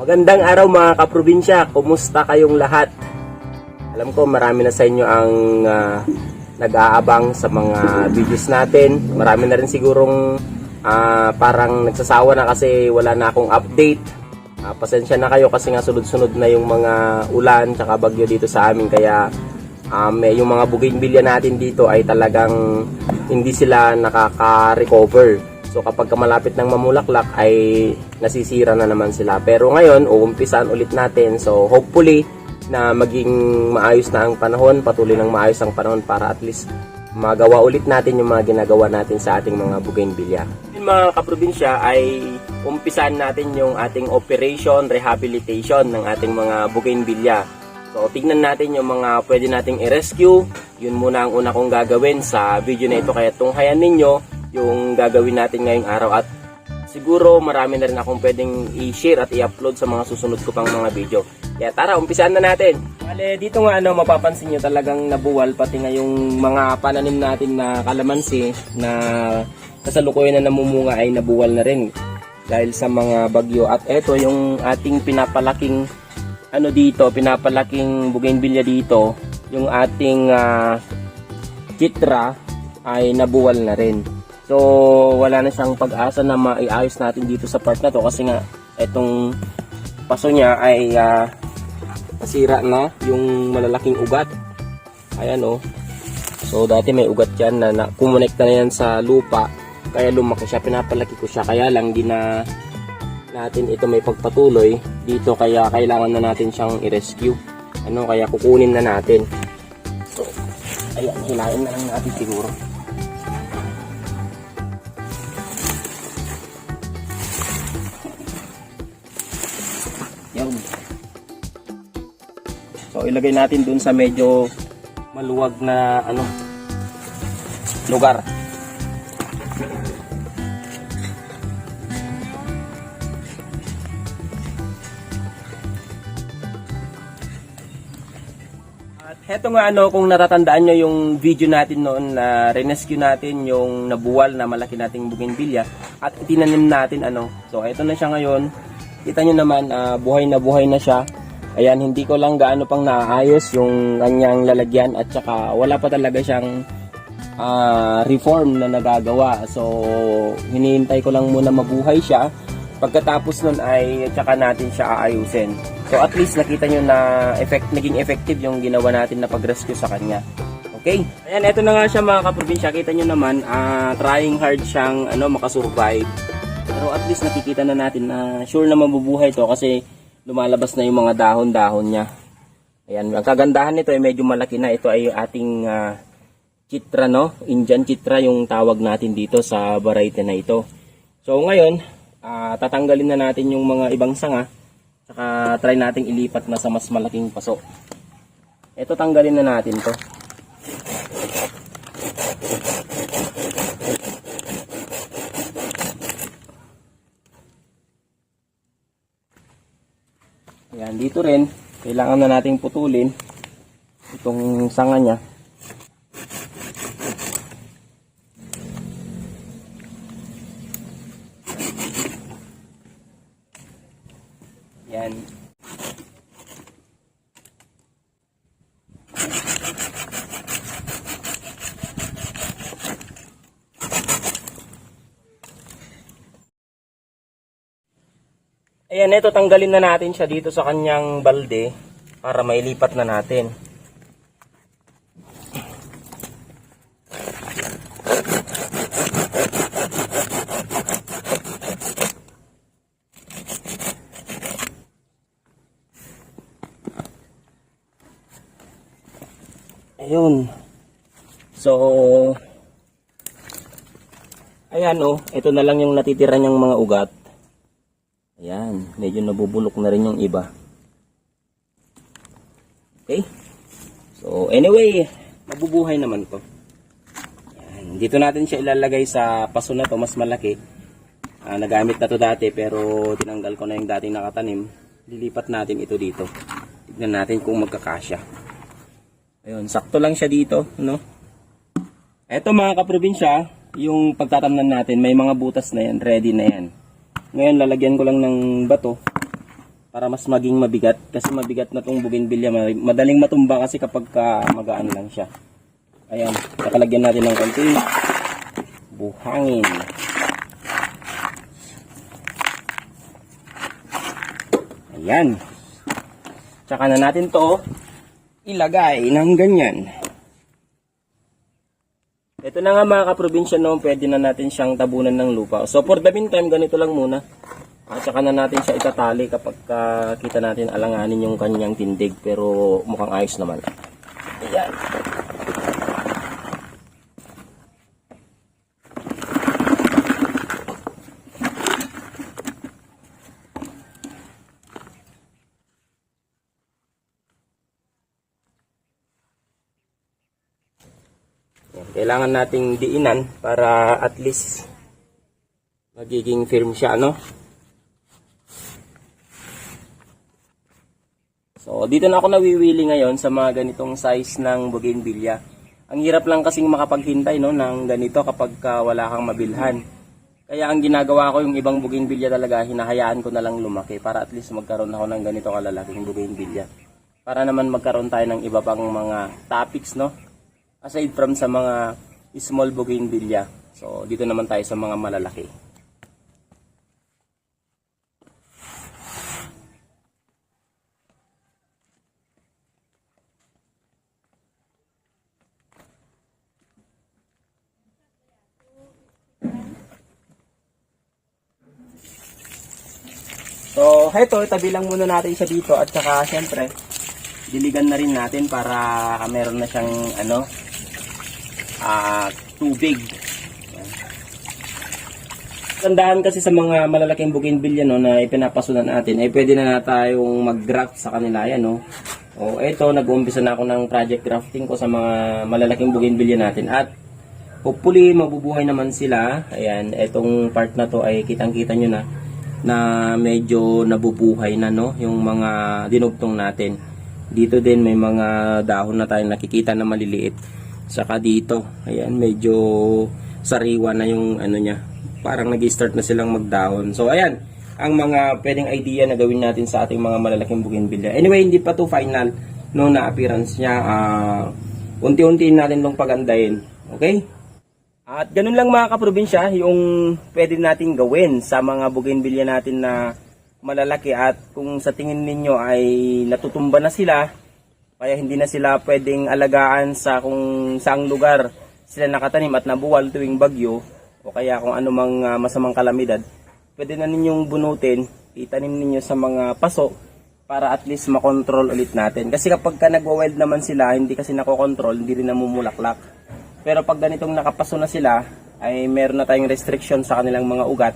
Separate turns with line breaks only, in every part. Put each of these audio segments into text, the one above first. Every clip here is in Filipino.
Magandang araw mga kaprobinsya, kumusta kayong lahat? Alam ko marami na sa inyo ang ah, nag-aabang sa mga videos natin. Marami na rin sigurong ah, parang nagsasawa na kasi wala na akong update. Ah, pasensya na kayo kasi nga sunod-sunod na yung mga ulan tsaka bagyo dito sa amin kaya um, yung mga bougainvillea natin dito ay talagang hindi sila nakaka-recover. So kapag ka malapit ng mamulaklak ay nasisira na naman sila. Pero ngayon, uumpisan ulit natin. So hopefully na maging maayos na ang panahon, patuloy ng maayos ang panahon para at least magawa ulit natin yung mga ginagawa natin sa ating mga bougainvillea. Yung mga kaprobinsya ay umpisan natin yung ating operation rehabilitation ng ating mga bougainvillea. So tignan natin yung mga pwede nating i-rescue. Yun muna ang una kong gagawin sa video na ito kaya tunghayan ninyo yung gagawin natin ngayong araw at siguro marami na rin akong pwedeng i-share at i-upload sa mga susunod ko pang mga video. Kaya tara, umpisahan na natin. Bale, dito nga ano, mapapansin nyo talagang nabuwal pati nga yung mga pananim natin na kalamansi na kasalukuyan na namumunga ay nabuwal na rin dahil sa mga bagyo. At eto yung ating pinapalaking ano dito, pinapalaking bougainvillea dito, yung ating ah, kitra ay nabuwal na rin. So, wala na siyang pag-asa na maiayos natin dito sa part na to kasi nga etong paso niya ay ah, nasira na yung malalaking ugat. Ayan oh. So, dati may ugat yan na, na kumonekta na yan sa lupa kaya lumaki siya. Pinapalaki ko siya kaya lang di na natin ito may pagpatuloy dito kaya kailangan na natin siyang i-rescue. Ano, kaya kukunin na natin. So, ayan, hilain na lang natin siguro. Ilagay natin dun sa medyo maluwag na ano lugar. At heto nga ano, kung natatandaan nyo yung video natin noon na rescue natin yung nabuwal na malaki nating bougainvillea at itinanim natin ano. So heto na siya ngayon. Kita nyo naman, ah, buhay na buhay na siya. Ayan, hindi ko lang gaano pang naayos yung kanyang lalagyan at saka wala pa talaga siyang ah, reform na nagagawa. So, hinihintay ko lang muna mabuhay siya. Pagkatapos nun ay tsaka natin siya aayusin. So, at least nakita nyo na effect, naging effective yung ginawa natin na pag-rescue sa kanya. Okay? Ayan, eto na nga siya mga kaprobinsya. Kita nyo naman, ah, trying hard siyang ano, makasurvive. Pero at least nakikita na natin na sure na mabubuhay to kasi lumalabas na yung mga dahon-dahon niya. Ayan, ang kagandahan nito ay medyo malaki na. Ito ay ating ah, chitra, no? Indian chitra yung tawag natin dito sa variety na ito. So ngayon, ah, tatanggalin na natin yung mga ibang sanga. Saka try nating ilipat na sa mas malaking paso. Ito tanggalin na natin to. Ayan, dito rin, kailangan na nating putulin itong sanga niya. Yan. Ayan, ito tanggalin na natin siya dito sa kanyang balde para mailipat na natin. Ayun. So, ayan oh, ito na lang yung natitira niyang mga ugat. Ayan, medyo nabubulok na rin yung iba. Okay? So, anyway, mabubuhay naman to. Ayan, dito natin siya ilalagay sa paso na to, mas malaki. Ah, nagamit na to dati pero tinanggal ko na yung dating nakatanim. Lilipat natin ito dito. Tignan natin kung magkakasya. Ayun, sakto lang siya dito, no? Eto mga kaprobinsya, yung pagtatamnan natin, may mga butas na yan, ready na yan. Ngayon, lalagyan ko lang ng bato para mas maging mabigat. Kasi mabigat na tong bougainvillea Ma- madaling matumba kasi kapag ka magaan lang siya. Ayan nakalagyan natin ng konting buhangin. Ayan. Tsaka na natin to ilagay ng ganyan ito na nga mga kaprobinsya no, pwede na natin siyang tabunan ng lupa. So for the meantime, ganito lang muna. At saka na natin siya itatali kapag ka kita natin alanganin yung kanyang tindig. Pero mukhang ayos naman. Ayan. Yan, Kailangan nating diinan para at least magiging firm siya, no? So, dito na ako nawiwili ngayon sa mga ganitong size ng bougainvillea. Ang hirap lang kasing makapaghintay, no, ng ganito kapag ka wala kang mabilhan. Kaya ang ginagawa ko yung ibang bougainvillea talaga, hinahayaan ko na lang lumaki para at least magkaroon ako ng ganito kalalaking bougainvillea. Para naman magkaroon tayo ng iba pang mga topics, no? Aside from sa mga small bougainvillea. So, dito naman tayo sa mga malalaki. So, heto, tabi lang muna natin siya dito at saka syempre, diligan na rin natin para meron na siyang ano ah tubig. Yan. Tandaan kasi sa mga malalaking bougainvillea no na ipinapasunan natin ay pwede na, na tayong mag-graft sa kanila yan no. O eto nag-uumpisa na ako ng project grafting ko sa mga malalaking bougainvillea natin at hopefully mabubuhay naman sila. Ayan, etong part na to ay kitang-kita nyo na na medyo nabubuhay na no yung mga dinugtong natin. Dito din may mga dahon na tayong nakikita na maliliit. Saka dito, ayan, medyo sariwa na yung ano niya. Parang nag-start na silang magdahon. So ayan, ang mga pwedeng idea na gawin natin sa ating mga malalaking bougainvillea. Anyway, hindi pa to final no na appearance niya. Ah, unti-unti natin tong pagandahin. Okay? At ganun lang mga kaprobinsya, yung pwede nating gawin sa mga bougainvillea natin na malalaki at kung sa tingin ninyo ay natutumba na sila, kaya hindi na sila pwedeng alagaan sa kung saang lugar sila nakatanim at nabuwal tuwing bagyo o kaya kung anumang ah, masamang kalamidad, pwede na ninyong bunutin, itanim ninyo sa mga paso para at least makontrol ulit natin. Kasi kapag ka nagwa-wild naman sila, hindi kasi nakokontrol, hindi rin namumulaklak. Pero pag ganitong nakapaso na sila, ay meron na tayong restriction sa kanilang mga ugat,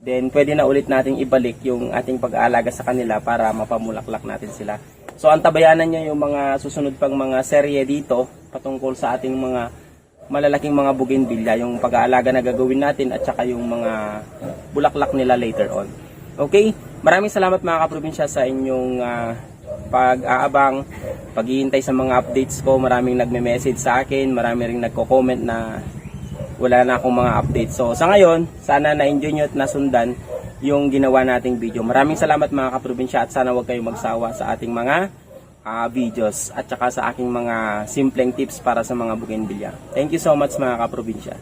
then pwede na ulit nating ibalik yung ating pag-aalaga sa kanila para mapamulaklak natin sila. So antabayanan nyo yung mga susunod pang mga serye dito patungkol sa ating mga malalaking mga bougainvillea, yung pag-aalaga na gagawin natin at saka yung mga bulaklak nila later on. Okay? Maraming salamat mga kaprobinsya sa inyong ah, pag-aabang, paghihintay sa mga updates ko. Maraming nagme-message sa akin, marami ring nagko-comment na wala na akong mga updates. So sa ngayon, sana na-enjoy nyo at nasundan yung ginawa nating video. Maraming salamat mga kaprobinsya at sana huwag kayong magsawa sa ating mga ah, videos at saka sa aking mga simpleng tips para sa mga bougainvillea. Thank you so much mga kaprobinsya.